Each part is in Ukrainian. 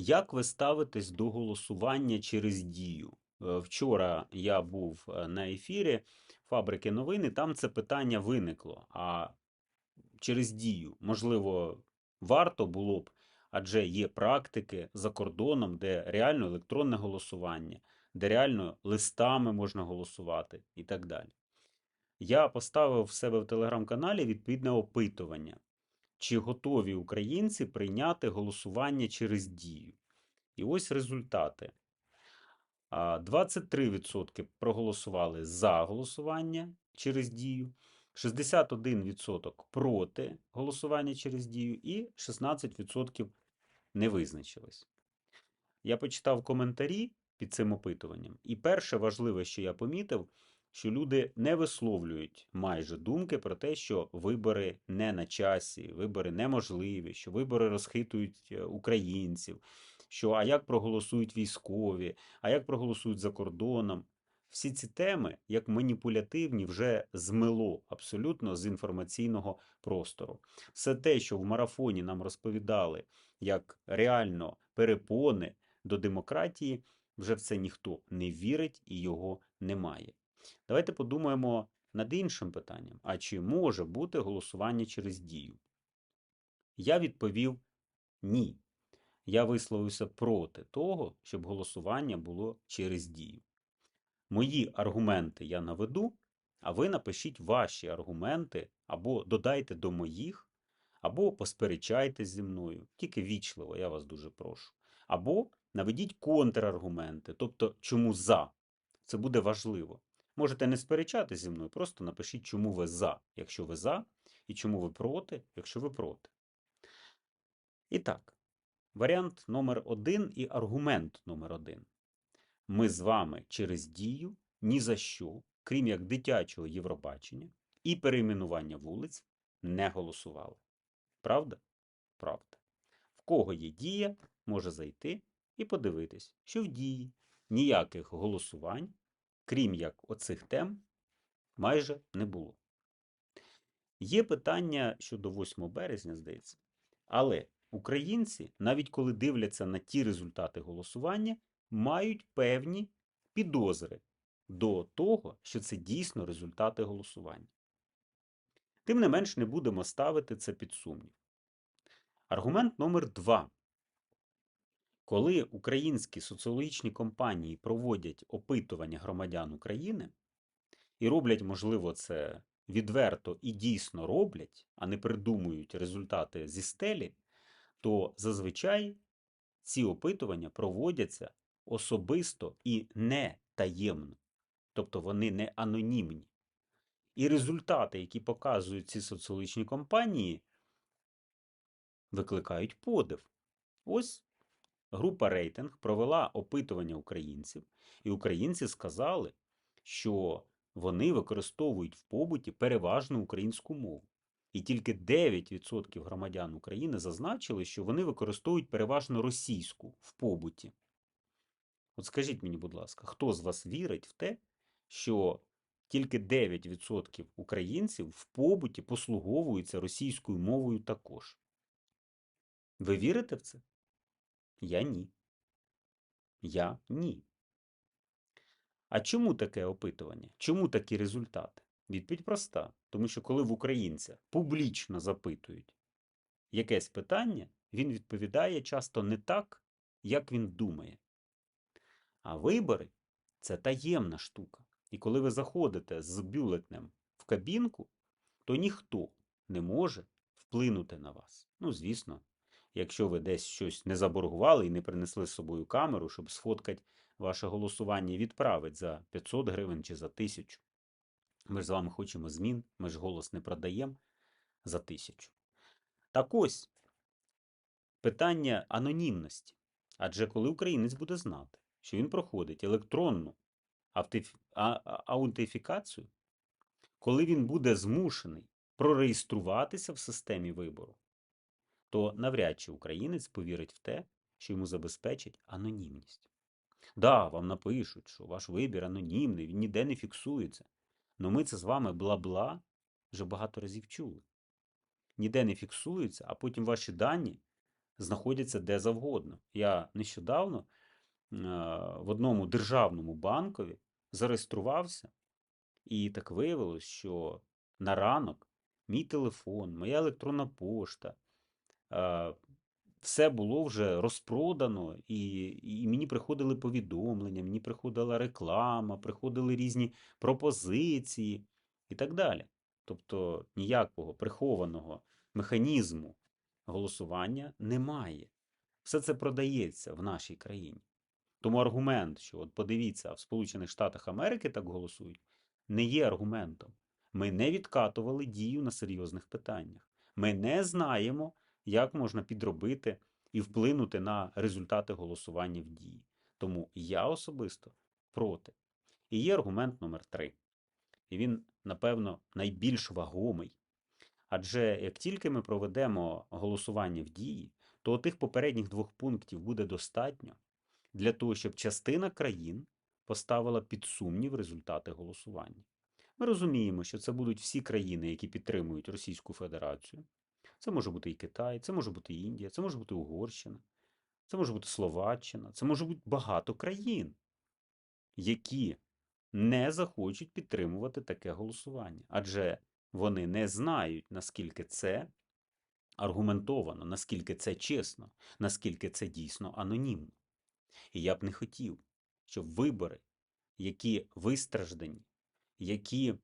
Як ви ставитесь до голосування через дію? Е, Вчора я був е, на ефірі фабрики новини, там це питання виникло. А через дію, можливо, варто було б, адже є практики за кордоном, де реально електронне голосування, де реально листами можна голосувати і так далі. Я поставив в себе в телеграм-каналі відповідне опитування, чи готові українці прийняти голосування через дію. І ось результати. 23% проголосували за голосування через дію, 61% проти голосування через дію і 16% не визначились. Я почитав коментарі під цим опитуванням, і перше важливе, що я помітив, що люди не висловлюють майже думки про те, що вибори не на часі, вибори неможливі, що вибори розхитують е, українців, що а як проголосують військові, а як проголосують за кордоном. Всі ці теми, як маніпулятивні, вже змило абсолютно з інформаційного простору. Все те, що в марафоні нам розповідали, як реально перепони до демократії, вже в це ніхто не вірить і його немає. Давайте подумаємо над іншим питанням: а чи може бути голосування через дію? Я відповів ні. Я висловився проти того, щоб голосування було через дію. Мої аргументи я наведу, а ви напишіть ваші аргументи або додайте до моїх, або посперечайтесь зі мною, тільки вічливо, я вас дуже прошу. Або наведіть контраргументи, тобто чому за. Це буде важливо. Можете не сперечатись зі мною, просто напишіть, чому ви за, якщо ви за, і чому ви проти, якщо ви проти. І так, варіант номер один і аргумент номер один. Ми з вами через дію ні за що, крім як дитячого Євробачення і перейменування вулиць, не голосували. Правда? Правда. В кого є дія, може зайти і подивитись, що в дії ніяких голосувань, крім як оцих тем, майже не було. Є питання щодо 8 березня, здається, але українці, навіть коли дивляться на ті результати голосування, мають певні підозри до того, що це дійсно результати голосування. Тим не менш, не будемо ставити це під сумнів. Аргумент номер два. Коли українські соціологічні компанії проводять опитування громадян України і роблять, можливо, це відверто і дійсно роблять, а не придумують результати зі стелі, то зазвичай ці опитування проводяться особисто і не таємно, тобто вони не анонімні. І результати, які показують ці соціологічні компанії, викликають подив. Ось група рейтинг провела опитування українців, і українці сказали, що вони використовують в побуті переважно українську мову. І тільки 9% громадян України зазначили, що вони використовують переважно російську в побуті. От скажіть мені, будь ласка, хто з вас вірить в те, що тільки 9% українців в побуті послуговуються російською мовою також? Ви вірите в це? Я ні. Я ні. А чому таке опитування? Чому такі результати? Відповідь проста. Тому що коли в українця публічно запитують якесь питання, він відповідає часто не так, як він думає. А вибори це таємна штука. І коли ви заходите з бюлетнем в кабінку, то ніхто не може вплинути на вас. Ну, звісно, якщо ви десь щось не заборгували і не принесли з собою камеру, щоб сфоткати ваше голосування і відправити за 500 гривень чи за 1000. Ми ж з вами хочемо змін, ми ж голос не продаємо за 1000. Так ось питання анонімності. Адже коли українець буде знати, що він проходить електронну аутентифікацію, коли він буде змушений прореєструватися в системі вибору, то навряд чи українець повірить в те, що йому забезпечить анонімність. Да, вам напишуть, що ваш вибір анонімний, він ніде не фіксується. Но ми це з вами бла-бла вже багато разів чули. Ніде не фіксується, а потім ваші дані знаходяться де завгодно. Я нещодавно в одному державному банкові зареєструвався, і так виявилось, що на ранок мій телефон, моя електронна пошта, все було вже розпродано, і, і мені приходили повідомлення, мені приходила реклама, приходили різні пропозиції і так далі. Тобто ніякого прихованого механізму голосування немає. Все це продається в нашій країні. Тому аргумент, що от подивіться, в Сполучених Штатах Америки так голосують, не є аргументом. Ми не відкатували дію на серйозних питаннях. Ми не знаємо, як можна підробити і вплинути на результати голосування в дії. Тому я особисто проти. І є аргумент номер три. І він, напевно, найбільш вагомий. Адже як тільки ми проведемо голосування в дії, то тих попередніх двох пунктів буде достатньо для того, щоб частина країн поставила під сумнів результати голосування. Ми розуміємо, що це будуть всі країни, які підтримують Російську Федерацію. Це може бути і Китай, це може бути Індія, це може бути Угорщина, це може бути Словаччина, це може бути багато країн, які не захочуть підтримувати таке голосування. Адже вони не знають, наскільки це аргументовано, наскільки це чесно, наскільки це дійсно анонімно. І я б не хотів, щоб вибори, які вистраждані, які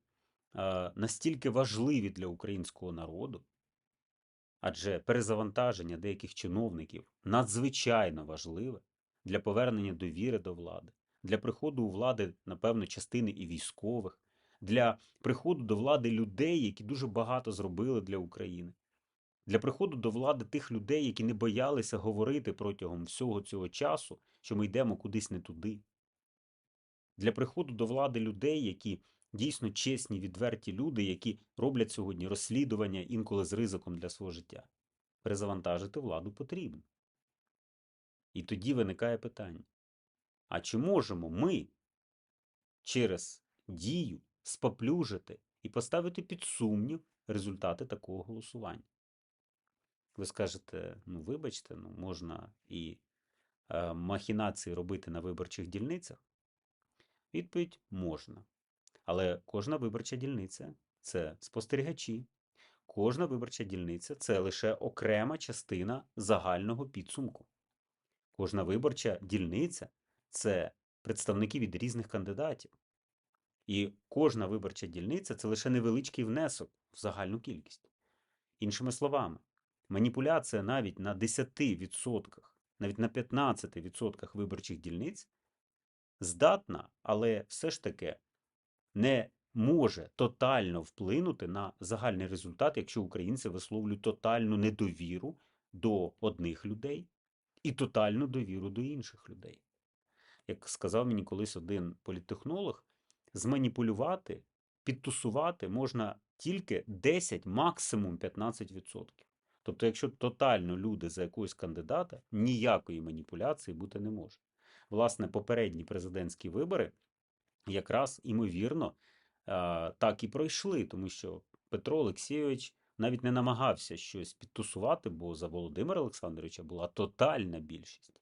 е, настільки важливі для українського народу, адже перезавантаження деяких чиновників надзвичайно важливе для повернення довіри до влади, для приходу у влади, напевно, частини і військових, для приходу до влади людей, які дуже багато зробили для України, для приходу до влади тих людей, які не боялися говорити протягом всього цього часу, що ми йдемо кудись не туди. Для приходу до влади людей, які дійсно чесні, відверті люди, які роблять сьогодні розслідування інколи з ризиком для свого життя. Перезавантажити владу потрібно. І тоді виникає питання: а чи можемо ми через дію споплюжити і поставити під сумнів результати такого голосування? Ви скажете, ну вибачте, ну можна і е, махінації робити на виборчих дільницях? Відповідь можна. Але кожна виборча дільниця це спостерігачі. Кожна виборча дільниця це лише окрема частина загального підсумку. Кожна виборча дільниця це представники від різних кандидатів. І кожна виборча дільниця це лише невеличкий внесок в загальну кількість. Іншими словами, маніпуляція навіть на 10%, навіть на 15% виборчих дільниць здатна, але все ж таки не може тотально вплинути на загальний результат, якщо українці висловлюють тотальну недовіру до одних людей і тотальну довіру до інших людей. Як сказав мені колись один політтехнолог, зманіпулювати, підтусувати можна тільки 10, максимум 15%. Тобто, якщо тотально люди за якогось кандидата, ніякої маніпуляції бути не може. Власне, попередні президентські вибори якраз імовірно так і пройшли, тому що Петро Олексійович навіть не намагався щось підтусувати, бо за Володимира Олександровича була тотальна більшість.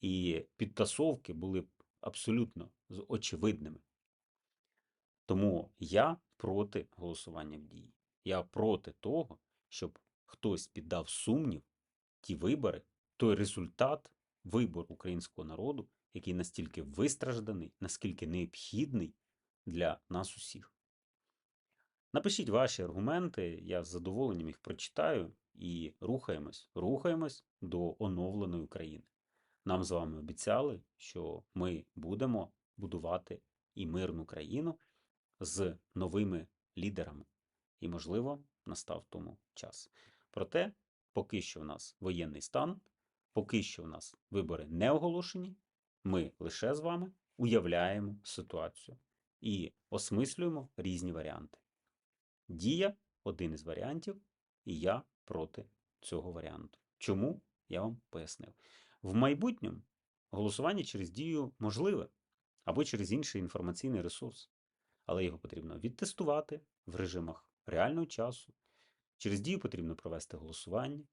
І підтасовки були абсолютно очевидними. Тому я проти голосування в дії. Я проти того, щоб хтось піддав сумнів ті вибори, той результат вибору українського народу, який настільки вистражданий, наскільки необхідний для нас усіх. Напишіть ваші аргументи, я з задоволенням їх прочитаю і рухаємось, рухаємось до оновленої України. Нам з вами обіцяли, що ми будемо будувати і мирну країну з новими лідерами. І, можливо, настав тому час. Проте, поки що в нас воєнний стан, поки що в нас вибори не оголошені, ми лише з вами уявляємо ситуацію і осмислюємо різні варіанти. Дія один із варіантів, і я проти цього варіанту. Чому? Я вам пояснив. В майбутньому голосування через дію можливе або через інший інформаційний ресурс, але його потрібно відтестувати в режимах реального часу. Через дію потрібно провести голосування.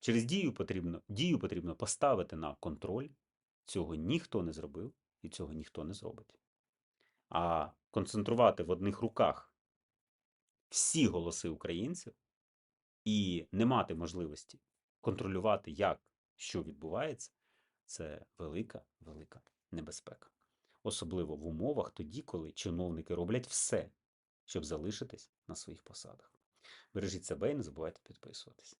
Через дію потрібно, дію потрібно поставити на контроль. Цього ніхто не зробив і цього ніхто не зробить. А концентрувати в одних руках всі голоси українців і не мати можливості контролювати, як що відбувається, це велика, велика небезпека. Особливо в умовах тоді, коли чиновники роблять все, щоб залишитись на своїх посадах. Бережіть себе і не забувайте підписуватись.